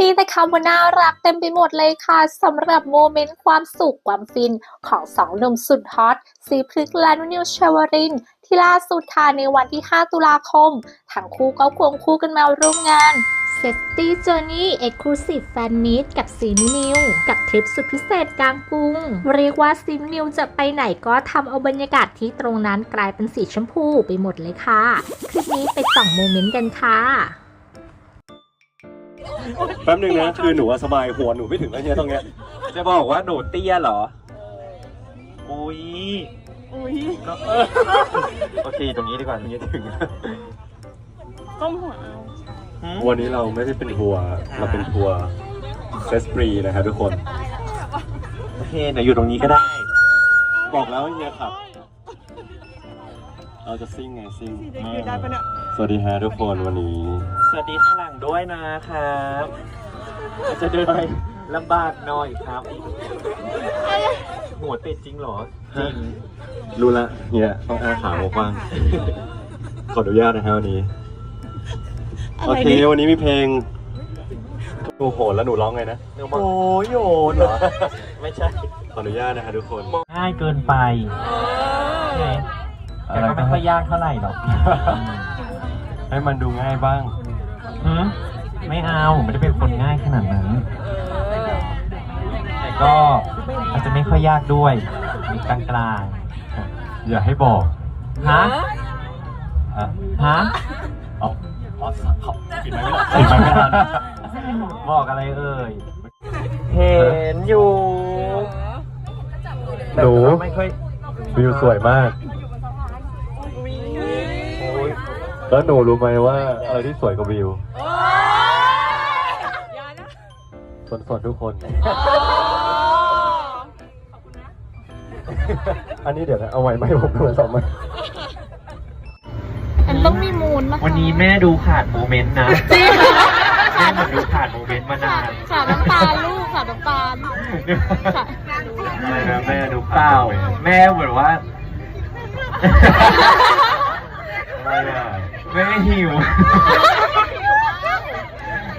มีแต่คำว่าน่ารักเต็มไปหมดเลยค่ะสำหรับโมเมนต์ความสุขความฟินของสองหนุ่มสุดฮอตซีพฤกษ์และนุนิวชวริน ที่ล่าสุดค่ะในวันที่ 5 ตุลาคม ทั้งคู่ก็ควงคู่กันมาร่วมงาน s e t y Journey Exclusive Fan Meet กับซีนินิว กับทริปสุดพิเศษกลางกรุง เรียกว่าซีนินิวจะไปไหนก็ทำเอาบรรยากาศที่ตรงนั้นกลายเป็นสีชมพูไปหมดเลยค่ะ คลิปนี้ไปส่องโมเมนต์กันค่ะ แป๊บนึงนะคือหนูว่าสบายหัวหนูไม่ถึงแล้วเนี่ยตรงเนี้ยจะบอกว่าหนูเตี้ยเหรอ อุ้ยอุ้ยก็เออโอเค ตรงนี้ดีกว่าตรงนี้ถึงก้มหัวเอาหืมวันนี้เราไม่ได้เป็นทัวร์เราเป็นทัวร์เซสปรีนะครับทุกคน โอเคเดี๋ยวอยู่ตรงนี้ก็ได้ บอกแล้วว่าเฮียขับ เราจะซิ่งไงซิ่งเด็กยืนได้ปะเนี่ยสวัสดีฮะทุกคนวันนี้ สวัสดีข้างหลังด้วยนะครับอาจจะเดินไปลำบากหน่อยครับหัวติดจริงเหรอ จริง รู้ละเฮียต้องอาขาบอกว่างขออนุญาตนะฮะวันนี้ โอเควันนี้มีเพลงหนูโหนแล้วหนูร้องไงนะโอ้ยโยนเหรอ ไม่ใช่ ขออนุญาตนะฮะทุกคน ง่ายเกินไปไง แต่ก็ไม่ค่อยยากเท่าไหร่หรอกให้มันดูง่ายบ้างหืมไม่เอาไม่ได้เป็นคนง่ายขนาดนั้น แต่ก็อาจจะไม่ค่อยยากด้วยกลางกลางอย่าให้บอกๆฮะฮะฮะอ๋ออ๋อเขาปิดไมค์ไม่ได้ปิดไมค์ไม่ทันบอกอะไรเอ่ยเห็นอยู่หนูแต่ไม่ค่อยวิวสวยมาก โอ้ย แล้วหนูรู้ไหมว่าอะไรที่สวยกว่าวิวสนสนทุกคนอันนี้เดี๋ยวนะเอาไว้ไหมผมดูสองไหมมันต้องมีมูลนะคะวันนี้แม่ดูขาดโมเมนต์นะแม่เหมือนดูขาดโมเมนต์มานานขาน้ำตาลลูกขาน้ำตาลค่ะอะไรนะแม่ดูเปล่าแม่เหมือนว่าไม่ อะแม่หิว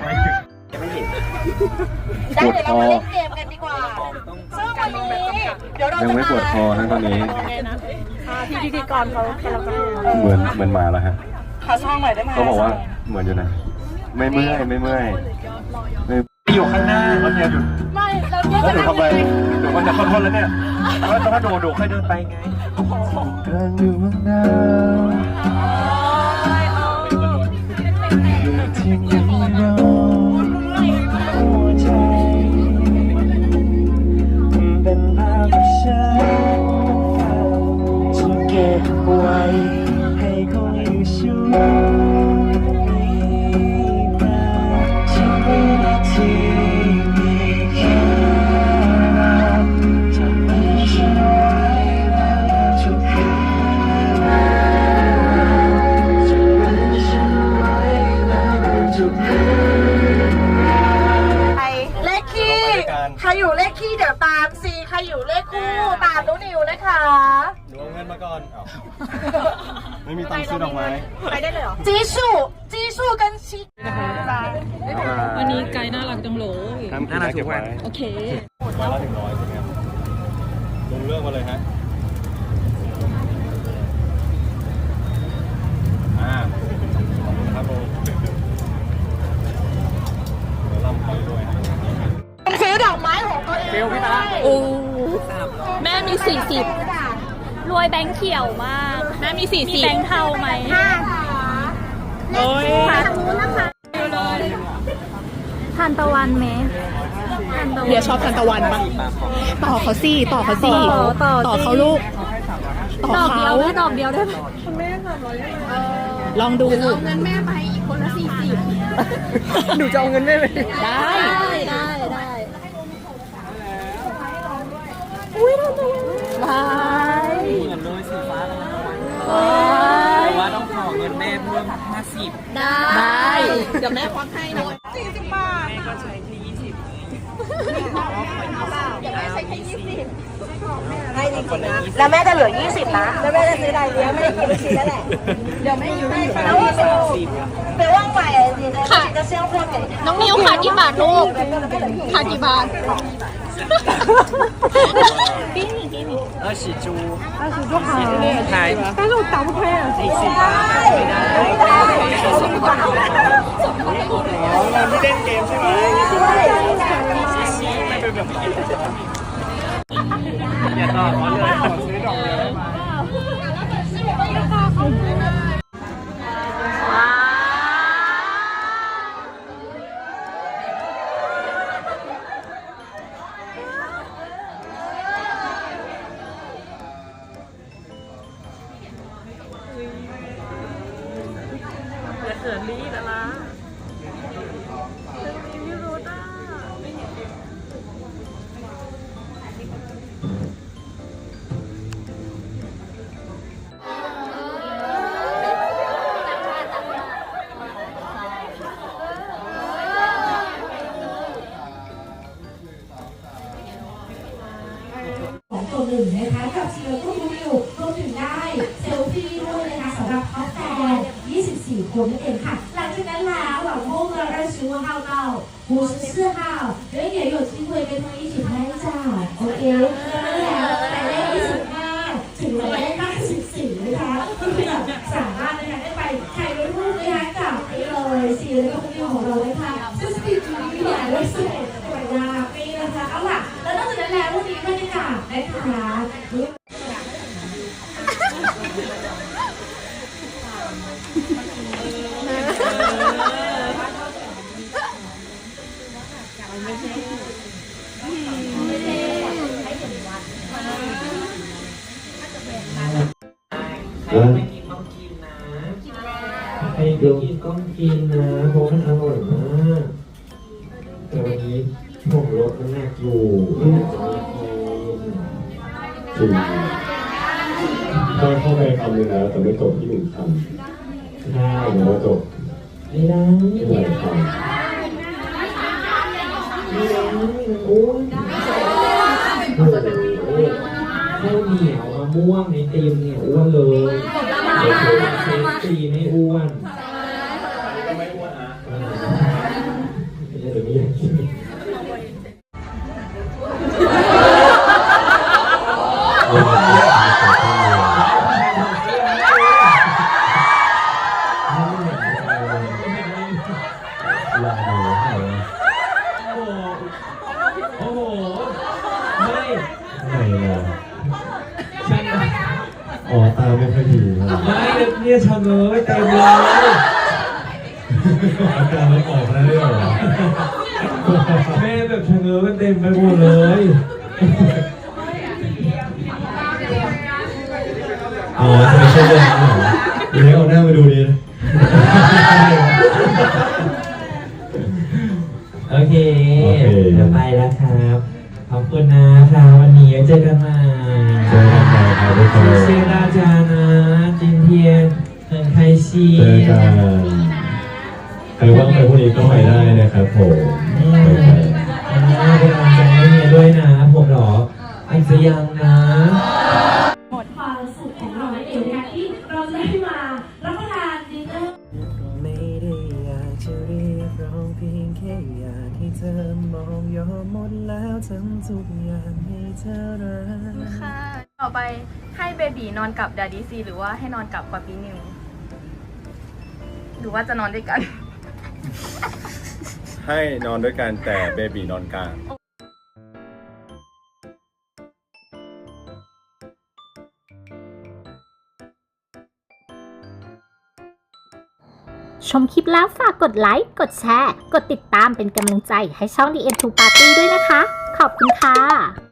ไม่หิวยังไม่เห็นปวดคอเกมกันดีกว่าซึ่งวันนี้เดี๋ยวเรายังไม่ปวดคอนะตอนนี้ที่พิธีกรเขากำลังเหมือนเหมือนหมาแล้วฮะขอช่องหน่อยได้ไหมเขาบอกว่าเหมือนอยู่นะ ไม่เมื่อยไม่เมื่อยไม่ อยู่ข้างหน้าแล้วเนี่ยหยุดไม่เราเนี่ยแล้วหนูทำอะไรหนูมันจะขอโทษแล้วเนี่ยแล้วถ้าโดดโดดค่อยเดินไปไงกลางอยู่เมืองดาว ก่อนอ้าวไม่มีตังค์ซื้อดอกไม้ไปได้เลยเหรอจีสูจีสูกันชิวันนี้ไกด์น่ารักจังเลยน้ำกินได้เก็บไว้โอเคมาละหนึ่งร้อยใช่ไหมครับลงเรื่องมาเลยฮะอ่าขอบคุณครับผมเดี๋ยวลำไปด้วยนะซื้อดอกไม้ของตัวเองเบลพี่ตาโอ้แม่มี40 รวยแบงค์เขียวมาก แม่มี40มีแบงค์เทาไหมห้าโอ้ยทานตะวันไหมเดี๋ยวชอบทันตะวันปะต่อเขาสิต่อเขาสิต่อต่อต่อเขาลูก ต่อดอกเดียเขาวได้ดอกเดียวได้ไหมลองดูเอาเงินแม่ไปอีกคนละสี่สิบหนูจะเอาเงินแม่ไปได้ได้ได้ได้ี๋ยวแม่ควักให้นะสี่สิบบาทแม่ก็ใช้แค่ยี่สิดี๋ยวแม่ใช้แค่ยี่สิบให้จริงๆนะ แล้วแม่จะเหลือ 20 นะ แล้วแม่จะซื้ออะไรเลี้ยงไม่ได้กินลูกชิ้แล้วแหละ เดี๋ยวแม่อยู่แม่ไปแล้วไปว่างไปจริงๆจะเชี่ยวเพื่อนน้องนิวขาดกี่บาทลูกขาดกี่บาท 二十株，二十株好，开，但是我打不开啊，没事的，没ได้อ๋อเราไม่เล่นเกมใช่ไหมไม่เป็นแบบนี้อย่าต่อขอเลยขอซื้อดอกเดียวได้ไหม นหนึ่งนะคะกับเชียร์ก็วิวรวมถึงได้เซลฟี่ด้วยนะคะสำหรับท็อปแฟน24 คนนั่นเองค่ะ หลังจากนั้นแล้วหวังว่เราจะชิวฮาวเราหูเสื้อฮาวเดี๋ยวเดี๋ยวหยดที่คุยเป็นวันที่สิบห้าจ้าโอเคแล้วแต่ได้ที่าถึงได้ห้สิบสี่นะคะก็คือแบบสามารถนะคะได้ไปถ่ายรูปนะคะกับนี่เลยซีรีส์วิวของเราได้ค่ะ ใครไม่กินต้องกินนะเพราะมันอร่อยมากแต่วันนี้ผมลดน้ำหนักอยู่เลยจะม่กิน จริงก็เข้าไปคำนึงแล้วแต่ไม่จบที่หนึ่งคใช่ำแต่ว่าจบไม่ได้ที่หลายคไม่ได้โอ้ยโอ้โหข้าวเหนียวมะม่วงในเต็มเนี่ยอ้วนเลยเซฟซีไม่อ้วน ฉันอ๋อตาไม่ค่อยดีครับไม่เนี่ยชะเง้อเต็มเลยอาการไม่ออกแล้วด้วยเหรอแม่แบบชะเง้อเต็มไปหมดเลยอ๋อจะไม่ใช่เรื่องนั้นเหรอเดี๋ยวให้เอาหน้ามาดูดี เจอกันใหม่ เจอกันใหม่ครับทุกคน 谢谢大家呢今天很开心 เจอกันใครว่างไปพรุ่งนี้ก็ไปได้นะครับผม อืมอันนี้เป็นกำลังใจให้เมียด้วยนะ ผมเหรออาจจะยังนะ เพียงแค่อยากให้เธอมองยอมหมดแล้วทั้งทุกอย่างให้เธอรักค่ะ ต่อไปให้เบบีนอนกับดาดีซีหรือว่าให้นอนกับปาปีนิว หรือว่าจะนอนด้วยกัน ให้นอนด้วยกันแต่เบบีนอนกลาง ชมคลิปแล้วฝากกดไลค์ กดแชร์ กดติดตามเป็นกำลังใจให้ช่อง The End to Party ด้วยนะคะ ขอบคุณค่ะ